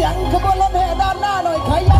สียงขบวนรถแห่ด้านหน้าหน่อยใครอยาก